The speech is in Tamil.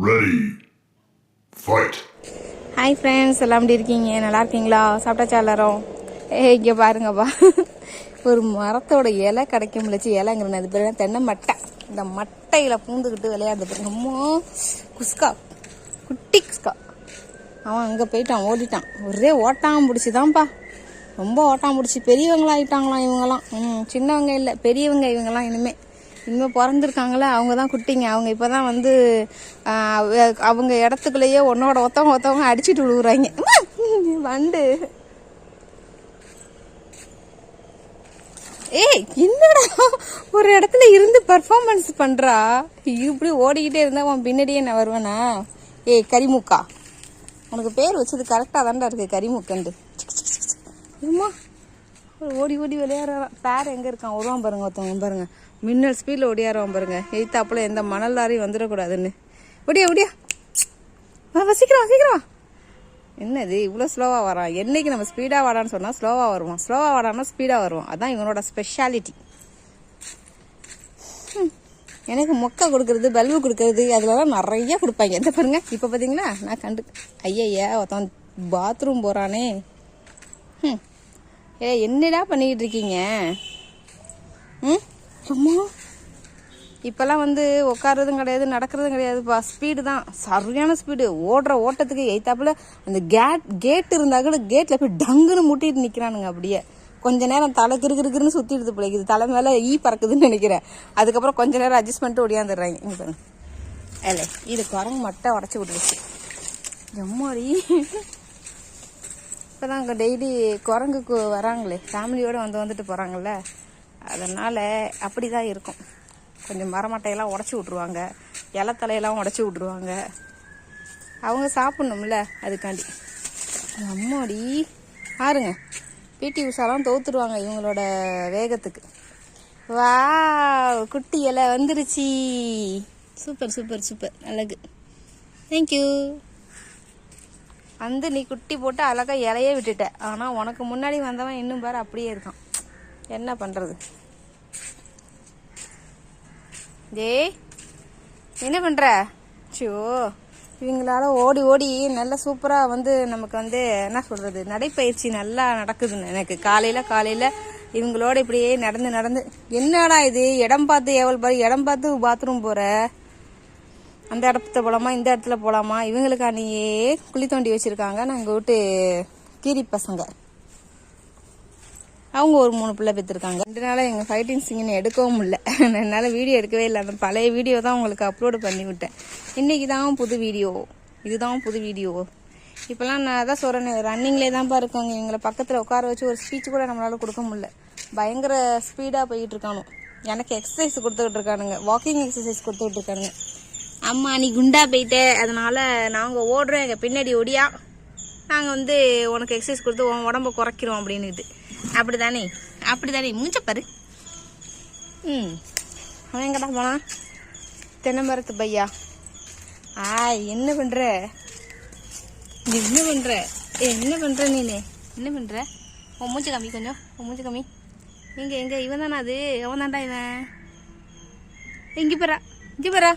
ரெடி ஃபைட் ஹாய் ஃப்ரெண்ட்ஸ் எல்லாம் எப்படி இருக்கீங்க? நல்லா இருக்கீங்களா? சாப்பிட்டாச்சா எல்லாரும்? ஏ இங்கே பாருங்கப்பா. ஒரு மரத்தோட இலை கிடைக்க முடிச்சு இலைங்கிறது அது பேர் தென்னை மட்டை. இந்த மட்டையில் பூந்துக்கிட்டு விளையாடுறது பாருங்க அம்மா குஸ்கா. குட்டி குஸ்கா. அவன் அங்கே போயிட்டான் ஓடிட்டான். ஒரே ஓட்டாம பிடிச்சிதான்ப்பா. ரொம்ப ஓட்டான் பிடிச்சி. பெரியவங்களாயிட்டாங்களாம் இவங்கெல்லாம். ம் சின்னவங்க இல்லை. பெரியவங்க இவங்கெல்லாம் இனிமே. இன்னும் பிறந்திருக்காங்களே அவங்க தான் குட்டிங்க. அவங்க இப்போ தான் வந்து அவங்க இடத்துக்குள்ளேயே ஒன்னோட ஒத்தவங்க ஒத்தவங்க அடிச்சிட்டு விழுகுறாங்க வண்டு. ஏய் என்னடா? ஒரு இடத்துல இருந்து பர்ஃபார்மன்ஸ் பண்ணுறா இப்படி ஓடிக்கிட்டே இருந்தால் உன் பின்னாடியே நான் வருவேனா? ஏய் கரிமுக்கா. உனக்கு பேர் வச்சது கரெக்டாக தான்டா இருக்கு கரிமுக்கண்டு அம்மா ஓடி ஓடி விளையாடுறான். பேர் எங்கே இருக்கான்? வருவான் பாருங்க ஒருத்தவங்க பாருங்க. மின்னல் ஸ்பீடில் ஓடியாருவான் பாருங்க. எய்த்தாப்புல எந்த மணல் லாரியும் வந்துடக்கூடாதுன்னு. ஒடியா ஒடியா வா சீக்கிரம் சீக்கிரம் என்னது இவ்வளோ ஸ்லோவாக வரான். என்னைக்கு நம்ம ஸ்பீடாக வாடான்னு சொன்னால் ஸ்லோவாக வருவான். ஸ்லோவாக வாடான்னா ஸ்பீடாக வருவான். அதான் இவனோட ஸ்பெஷாலிட்டி எனக்கு மொக்கை கொடுக்கறது பல்பு கொடுக்கறது அதுலலாம் நிறைய கொடுப்பாங்க. எந்த பாருங்க இப்போ பார்த்தீங்களா நான் கண்டு ஐயய்யா ஒருத்தன் பாத்ரூம் போகிறானே ம் ஏ என்னடா பண்ணிக்கிட்டு இருக்கீங்க ம்? அம்மா இப்போல்லாம் வந்து உட்காரதும் கிடையாது நடக்கிறதும் கிடையாதுப்பா. ஸ்பீடு தான். சரியான ஸ்பீடு ஓடுற ஓட்டத்துக்கு எய்த்தாப்புல அந்த கேட் கேட் இருந்தா கூட கேட்டில் போய் டங்குன்னு முட்டிட்டு நிற்கிறானுங்க அப்படியே. கொஞ்ச நேரம் தலை கிரு கிரு கிருன்னு சுற்றிடுது பிள்ளைக்குது தலை மேலே ஈ பறக்குதுன்னு நினைக்கிறேன். அதுக்கப்புறம் கொஞ்ச நேரம் அட்ஜஸ்ட் பண்ணிட்டு ஓடியாந்துடுறாங்க இங்கே பாருங்க. இல்லை இது குரங்கு மட்டை உடச்சி விட்டுருச்சு. இப்போதான் அங்கே டெய்லி குரங்குக்கு வராங்களே. ஃபேமிலியோடு வந்து வந்துட்டு போகிறாங்கல்ல அதனால் அப்படி தான் இருக்கும். கொஞ்சம் மரமட்டையெல்லாம் உடச்சி விட்ருவாங்க இலத்தலையெல்லாம் உடச்சி விட்ருவாங்க அவங்க சாப்பிட்ணும்ல அதுக்காண்டி. அம்மாடி. பாருங்க பிடி உஷாலாம் தோத்துருவாங்க இவங்களோட வேகத்துக்கு. வா குட்டி இலை வந்துருச்சு. Super super super. அழகு தேங்க்யூ வந்து நீ குட்டி போட்டு அழகா இலையே விட்டுட்ட. ஆனால் உனக்கு முன்னாடி வந்தவன் இன்னும் பாரு அப்படியே இருக்கான். என்ன பண்ணுறது டேய் என்ன பண்ணுற ஷோ இவங்களால ஓடி ஓடி நல்லா சூப்பராக வந்து நமக்கு வந்து என்ன சொல்கிறது நடைப்பயிற்சி நல்லா நடக்குதுன்னு எனக்கு. காலையில் காலையில் இவங்களோட இப்படியே நடந்து நடந்து. என்னடா இது? இடம் பார்த்து எவ்வளோ பாரு இடம் பார்த்து பாத்ரூம் போகிற அந்த இடத்துல போகலாமா இந்த இடத்துல போலாமா? இவங்களுக்காண்டியே குழி தோண்டி வச்சுருக்காங்க. நாங்கள் வீட்டு கீரி பசங்க. அவங்க ஒரு மூணு பிள்ளை பெற்றிருக்காங்க. ரெண்டு நாளாக எங்கள் ஃபைட்டிங் சீன் எடுக்கவும் இல்லை. என்னால் வீடியோ எடுக்கவே இல்லை. அந்த பழைய வீடியோ தான் உங்களுக்கு அப்லோடு பண்ணி விட்டேன். இன்னைக்கு தான் புது வீடியோ இதுதான் புது வீடியோ இப்போல்லாம் நான் தான் சொல்கிறேன் ரன்னிங்லேயே தான்ப்பா இருக்காங்க. எங்களை பக்கத்தில் உட்கார வச்சு ஒரு ஸ்பீச் கூட நம்மளால கொடுக்க முடியல. பயங்கர ஸ்பீடாக போயிட்டு எனக்கு எக்ஸசைஸ் கொடுத்துக்கிட்டு இருக்கானுங்க. வாக்கிங் எக்ஸசைஸ் கொடுத்துக்கிட்டு இருக்கானுங்க. அம்மா நீ குண்டா போயிட்ட. அதனால நாங்கள் ஓடுறோம். எங்கள் பின்னாடி ஒடியா நாங்கள் வந்து உனக்கு எக்ஸசைஸ் கொடுத்து உன் உடம்ப குறைக்கிறோம் அப்படின்னுட்டு. அப்படி தானே அப்படி தானே மூஞ்சப்பாரு பாரு. ம். அவன் எங்கடா போனான்? தென்னை மரத்து பையா? ஆய் என்ன பண்ணுற நீ என்ன பண்ணுற ஏ என்ன பண்ணுற நீனு? என்ன பண்ணுற உன் மூஞ்சி கம்மி கொஞ்சம். உன் மூஞ்சி கம்மி இங்கே எங்கே? இவன் தானா அது? அவன் தான்டா இவன். இங்கே போறா இங்கே போறா